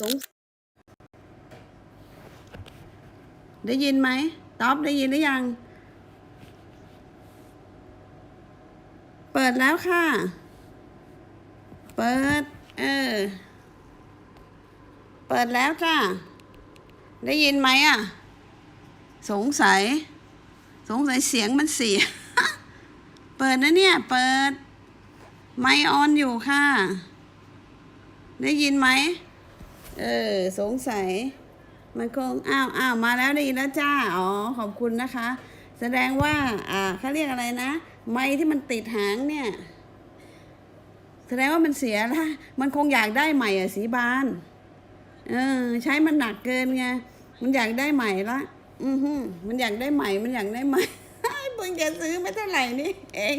สงได้ยินไหมตอบได้ยินหรือยัง เปิดแล้วค่ะ เปิด เออ เปิดแล้วจ้าได้ยินไหมอะ สงสัย สงสัยเสียงมันเสีย เปิดนะเนี่ย เปิด ไมออนอยู่ค่ะ ได้ยินไหม เออ สงสัย มันคง อ้าวอ้าวมาแล้วได้ยินแล้วจ้า อ๋อ ขอบคุณนะคะ แสดงว่า อ่าเขาเรียกอะไรนะ ไม้ที่มันติดหางเนี่ย แสดงว่ามันเสียละมันคงอยากได้ใหม่อะสีบาน เออ ใช้มันหนักเกินไง มันอยากได้ใหม่ละ อือฮึมันอยากได้ใหม่ มันอยากได้ใหม่เพิ่งจะซื้อไม่เท่าไหร่นี่เอง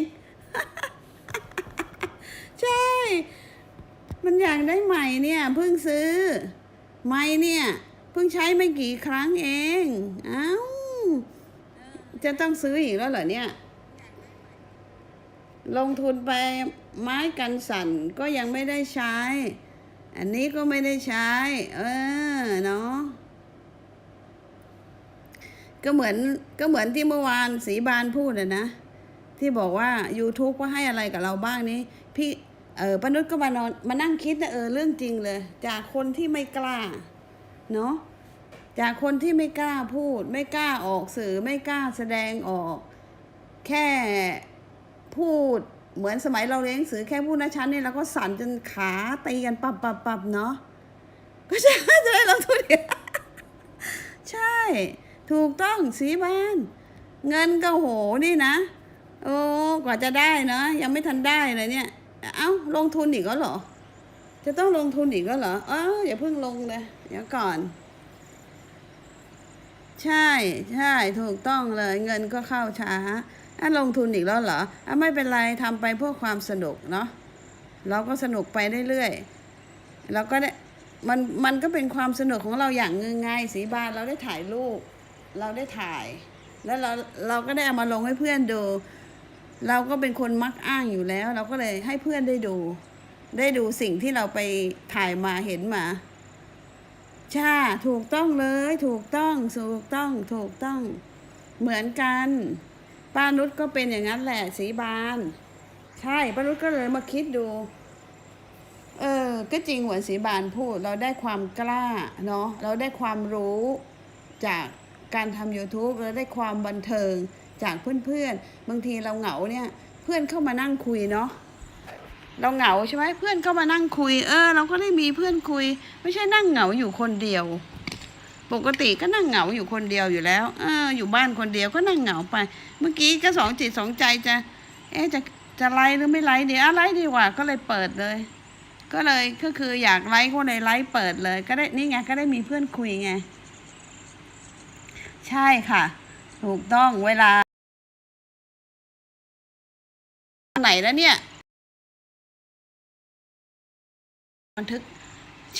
ใช่ มันอยากได้ใหม่เนี่ยเพิ่งซื้อ ใหม่เนี่ยเพิ่งใช้ไม่กี่ครั้งเองเอ้าจะต้องซื้ออีกแล้วเหรอเนี่ย ลงทุนไปไม้กันสั่นก็ยังไม่ได้ใช้ อันนี้ก็ไม่ได้ใช้ เออเนาะก็เหมือนก็เหมือนที่เมื่อวานสีบานพูดอะนะ ที่บอกว่า YouTube ก็ให้อะไรกับเราบ้างนี้พี่ เออปานุชก็มานอนมานั่งคิดนะเออเรื่องจริงเลย จากคนที่ไม่กล้าเนาะจากคนที่ไม่กล้าพูด ไม่กล้าออกสื่อไม่กล้าแสดงออก แค่พูดเหมือนสมัยเราเรียนหนังสือแค่พูดนะชั้นเนี่ยเราก็สั่นจนขาตีกันปับปับปับเนาะก็จะจะได้เราทุเนี่ยใช่ ถูกต้องสีบ้าน เงินก็โหนี่นะ โอ้กว่าจะได้เนาะยังไม่ทันได้เลยเนี่ย เอ้าลงทุนอีกแล้วเหรอ จะต้องลงทุนอีกแล้วเหรอเอออย่าเพิ่งลงเลยเดี๋ยวก่อน ใช่ใช่ถูกต้องเลย เงินก็เข้าช้าอะลงทุนอีกแล้วเหรออะไม่เป็นไรทำไปเพื่อความสนุกเนาะเราก็สนุกไปเรื่อยๆเราก็ได้มันมันก็เป็นความสนุกของเราอย่างงงไงสีบานเราได้ถ่ายรูปเราได้ถ่าย แล้วเราเราก็ได้เอามาลงให้เพื่อนดู เราก็เป็นคนมักอ้างอยู่แล้ว เราก็เลยให้เพื่อนได้ดู ได้ดูสิ่งที่เราไปถ่ายมาเห็นมาใช่ถูกต้องเลย ถูกต้องถูกต้องถูกต้อง เหมือนกันป้านุชก็เป็นอย่างนั้นแหละสีบาน ใช่ป้านุชก็เลยมาคิดดู เออ ก็จริงเหมือนสีบานพูด เราได้ความกล้าเนาะเราได้ความรู้จากการทำ YouTube เราได้ความบันเทิง จากเพื่อนๆ บางทีเราเหงาเนี่ย เพื่อนเข้ามานั่งคุยเนาะเราเหงาใช่ไหมเพื่อนก็มานั่งคุย เออ เราก็ได้มีเพื่อนคุย ไม่ใช่นั่งเหงาอยู่คนเดียว ปกติก็นั่งเหงาอยู่คนเดียวอยู่แล้ว เออ อยู่บ้านคนเดียวก็นั่งเหงาไป เมื่อกี้ก็สองจิตสองใจจะ เอ๊จะจะไลฟ์หรือไม่ไลฟ์เดี๋ยวไลฟ์ดีกว่าก็เลยเปิดเลย ก็เลยก็คืออยากไลฟ์ก็เลยไลฟ์เปิดเลย ก็ได้นี่ไงก็ได้มีเพื่อนคุยไง ใช่ค่ะ ถูกต้องเวลา แล้วเนี่ย บันทึก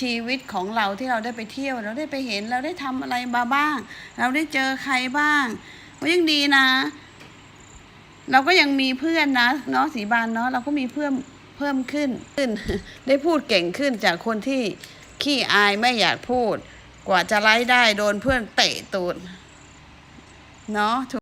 ชีวิตของเราที่เราได้ไปเที่ยว เราได้ไปเห็นเราได้ทำอะไรมาบ้าง เราได้เจอใครบ้างก็ยังดีนะ เราก็ยังมีเพื่อนนะเนาะสีบานเนาะเราก็มีเพื่อนเพิ่มขึ้นขึ้น ได้พูดเก่งขึ้นจากคนที่ขี้อายไม่อยากพูด กว่าจะไล่ได้โดนเพื่อนเตะตูดเนาะ